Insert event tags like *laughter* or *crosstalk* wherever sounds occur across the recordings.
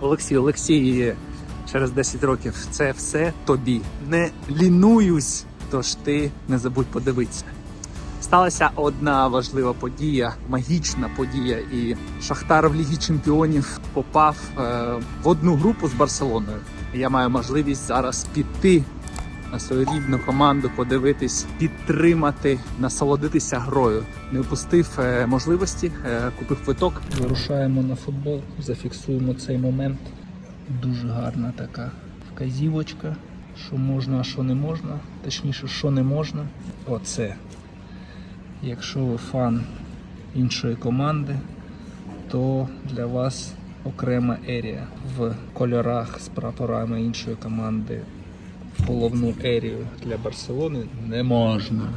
Олексій, Олексій, через 10 років це все тобі. Не лінуюсь, тож ти не забудь подивитися. Сталася одна важлива подія, магічна подія, і Шахтар в Лігі Чемпіонів попав е, в одну групу з Барселоною. Я маю можливість зараз піти на свою рідну команду, подивитись, підтримати, насолодитися грою. Не упустив е, можливості, е, купив квиток. Вирушаємо на футбол, зафіксуємо цей момент. Дуже гарна така вказівочка, що можна, а що не можна. Точніше, що не можна. Оце. Якщо ви фан іншої команди, то для вас окрема ерія в кольорах з прапорами іншої команди головну ерію для Барселони не можна.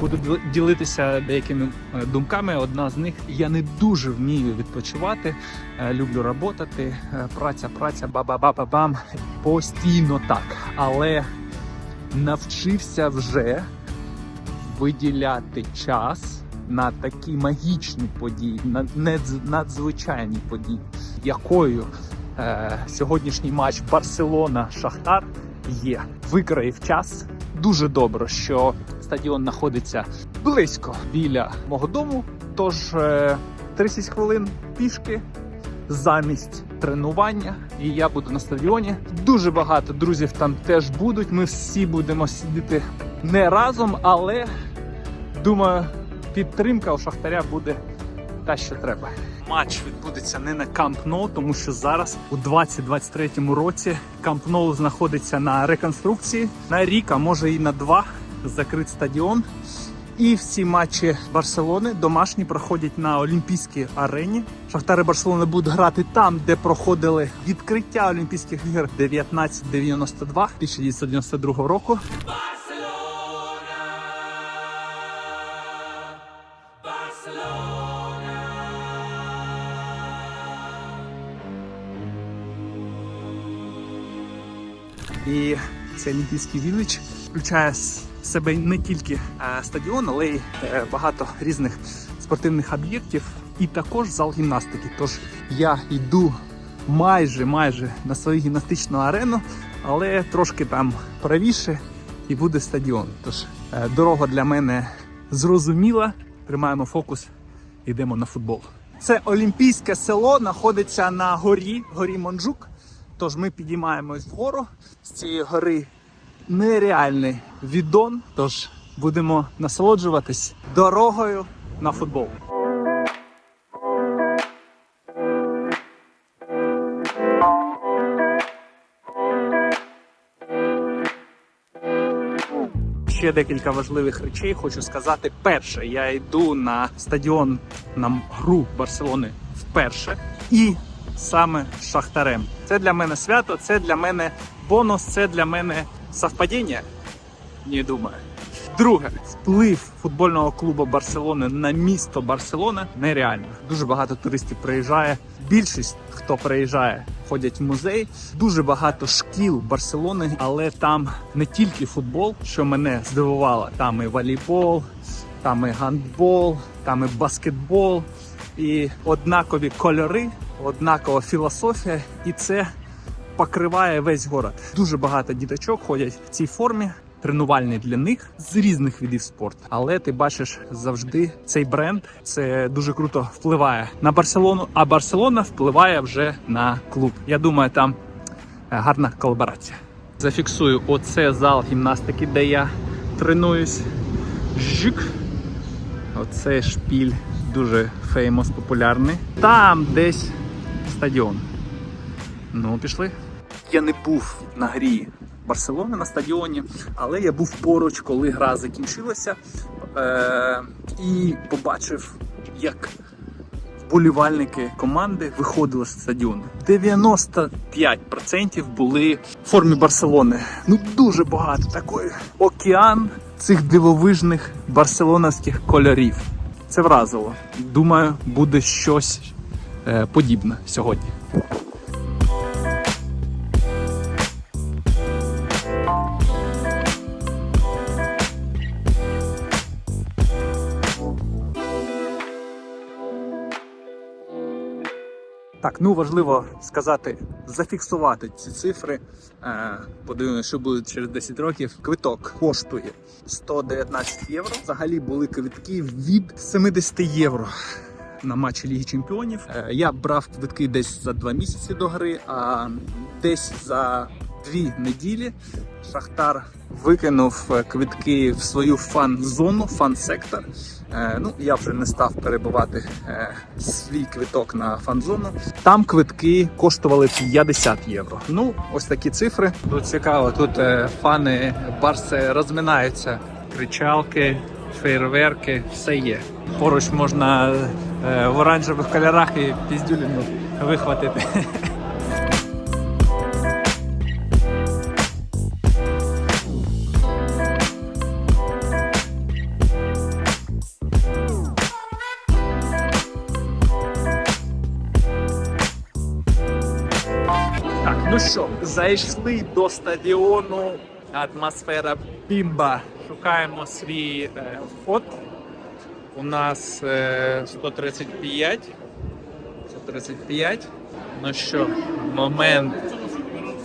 Буду ділитися деякими е, думками. Одна з них я не дуже вмію відпочивати. Е, Люблю роботати. Е, Праця, праця, ба-ба-ба-ба-бам. Постійно так. Але навчився вже виділяти час на такі магічні події, на надзвичайні події, якою е, сьогоднішній матч Барселона-Шахтар є. Викроїв час. Дуже добре, що стадіон знаходиться близько біля мого дому. Тож е, 30 хвилин пішки замість тренування, і я буду на стадіоні. Дуже багато друзів там теж будуть. Ми всі будемо сидіти не разом, але думаю, підтримка у Шахтаря буде та, що треба. Матч відбудеться не на Камп Ноу, тому що зараз у 2023 році Камп Ноу знаходиться на реконструкції на рік, а може і на два закрит стадіон. І всі матчі Барселони домашні проходять на Олімпійській арені. Шахтари Барселони будуть грати там, де проходили відкриття Олімпійських ігор 1992 1992 року. І цей олімпійський вілич включає в себе не тільки е, стадіон, але й е, багато різних спортивних об'єктів, і також зал гімнастики. Тож я йду майже майже на свою гімнастичну арену, але трошки там правіше і буде стадіон. Тож е, дорога для мене зрозуміла. Тримаємо фокус, йдемо на футбол. Це олімпійське село знаходиться на горі, горі Монджук. Тож ми підіймаємось вгору з цієї гори нереальний відон. Тож будемо насолоджуватись дорогою на футбол. Ще декілька важливих речей хочу сказати. Перше, я йду на стадіон на гру Барселони вперше, і саме Шахтарем. Це для мене свято, це для мене бонус, це для мене совпадіння. Не думаю. Друге, вплив футбольного клубу Барселони на місто Барселона нереально. Дуже багато туристів приїжджає. Більшість, хто приїжджає, ходять в музей. Дуже багато шкіл Барселони, але там не тільки футбол, що мене здивувало. Там і волейбол, там і гандбол, там і баскетбол, і однакові кольори, однакова філософія, і це покриває весь город. Дуже багато діточок ходять в цій формі. Тренувальний для них з різних видів спорту, але ти бачиш завжди цей бренд. Це дуже круто впливає на Барселону. А Барселона впливає вже на клуб. Я думаю, там е, гарна колаборація. Зафіксую оце зал гімнастики, де я тренуюсь. Жик. Оце шпіль дуже феймос популярний. Там десь стадіон. Ну, пішли. Я не був на грі Барселони на стадіоні, але я був поруч, коли гра закінчилася. Е- і побачив, як вболівальники команди виходили з стадіону. 95% були в формі Барселони. Ну дуже багато такої. Океан цих дивовижних барселоновських кольорів. Це вразило. Думаю, буде щось е, подібне сьогодні. Так, Так, ну важливо сказати, зафіксувати ці цифри. Е, подивимося, що буде через 10 років. Квиток коштує 119 євро. Взагалі були квитки від 70 євро. На матчі Ліги Чемпіонів Е, я брав квитки десь за два місяці до гри, а десь за дві неділі Шахтар викинув е, квитки в свою фан-зону, фан-сектор. Е, ну, я вже не став перебувати свій квиток на фан-зону. Там квитки коштували 50 євро. Ну, ось такі цифри. Тут цікаво, тут фани Барси розминаються. Кричалки, фейерверки, все є. Поруч можна в оранжевих кольорах і піздюліну вихватити. Ну що, зайшли до стадіону. Атмосфера бімба. Шукаємо свій е, фот. У нас е, 135. 135. Ну що, момент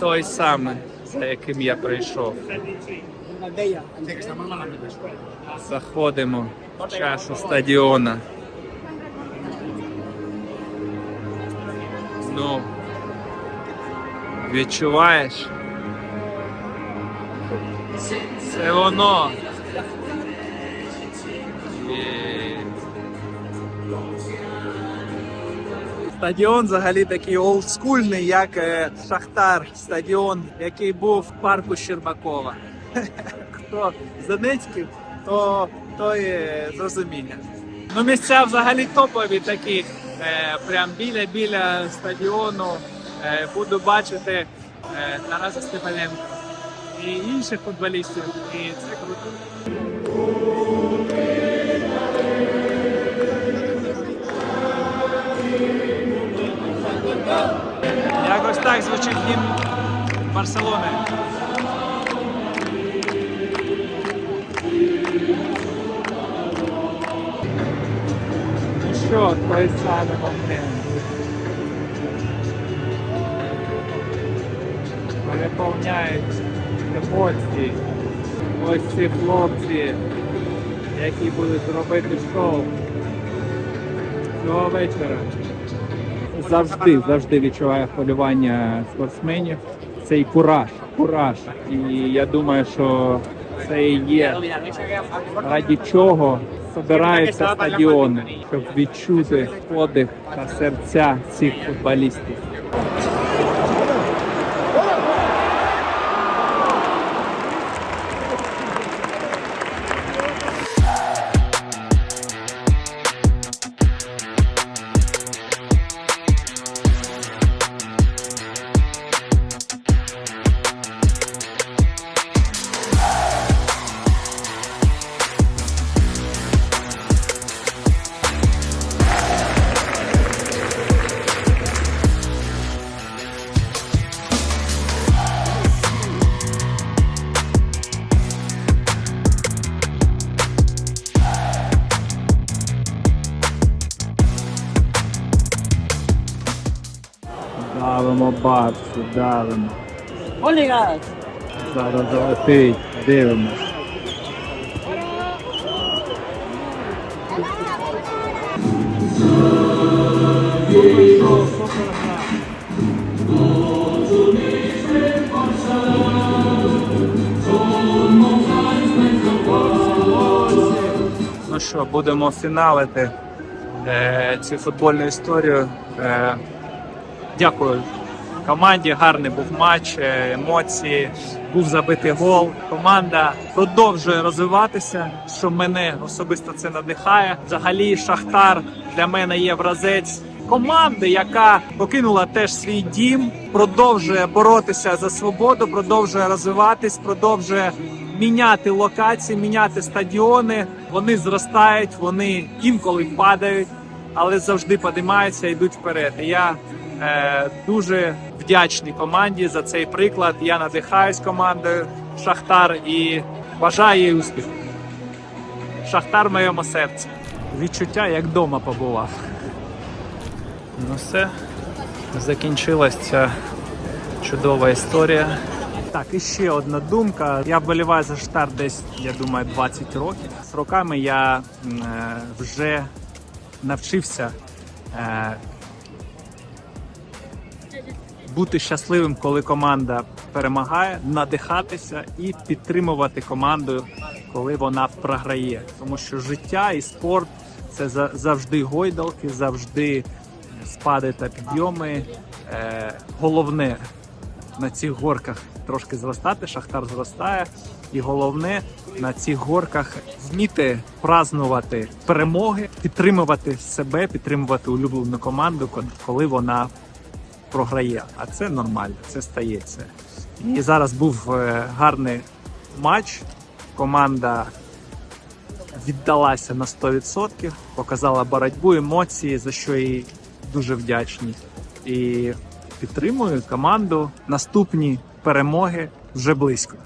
той самий, за яким я прийшов. Заходимо в чашу стадіона. Ну, відчуваєш? Це воно. Є. Стадіон взагалі такий олдскульний, як е, Шахтар, стадіон, який був в парку Щербакова. *laughs* Хто з Донецьких, то, то є зрозуміння. Ну, місця взагалі топові такі, е, прям біля біля стадіону. Е, буду бачити Тараса Степаненка і інших футболістів. І це круто. Якось так звучить гімн Барселони. Що, той самий момент. Переповняють емоції. Ось ці хлопці, які будуть робити шоу цього вечора. Завжди, завжди відчуваю хвилювання спортсменів. Цей кураж, кураж. І я думаю, що це є раді чого збираються стадіони, щоб відчути подих та серця цих футболістів. Бабці, давимо. Олігас! Зараз залетить, дивимось. Ну що, будемо фіналити е, цю футбольну історію. Е, Дякую команді. Гарний був матч, е, емоції, був забитий гол. Команда продовжує розвиватися, що мене особисто це надихає. Взагалі, Шахтар для мене є вразець команди, яка покинула теж свій дім, продовжує боротися за свободу, продовжує розвиватись, продовжує міняти локації, міняти стадіони. Вони зростають, вони інколи падають але завжди підіймаються і йдуть вперед. Я дуже вдячний команді за цей приклад. Я надихаюсь командою Шахтар і бажаю їй успіху. Шахтар в моєму серці. Відчуття, як вдома побував. Ну все, закінчилась ця чудова історія. Так, і ще одна думка. Я вболіваю за штар десь, я думаю, 20 років. З роками я е, вже навчився е, бути щасливим, коли команда перемагає, надихатися і підтримувати команду, коли вона програє. Тому що життя і спорт це за- завжди гойдалки, завжди спади та підйоми. Е, головне на цих горках трошки зростати, шахтар зростає. І головне на цих горках вміти празнувати перемоги, підтримувати себе, підтримувати улюблену команду, ко- коли вона програє. А це нормально, це стається. І зараз був е, гарний матч. Команда віддалася на 100%, показала боротьбу, емоції, за що їй дуже вдячні. І підтримую команду. Наступні перемоги вже близько.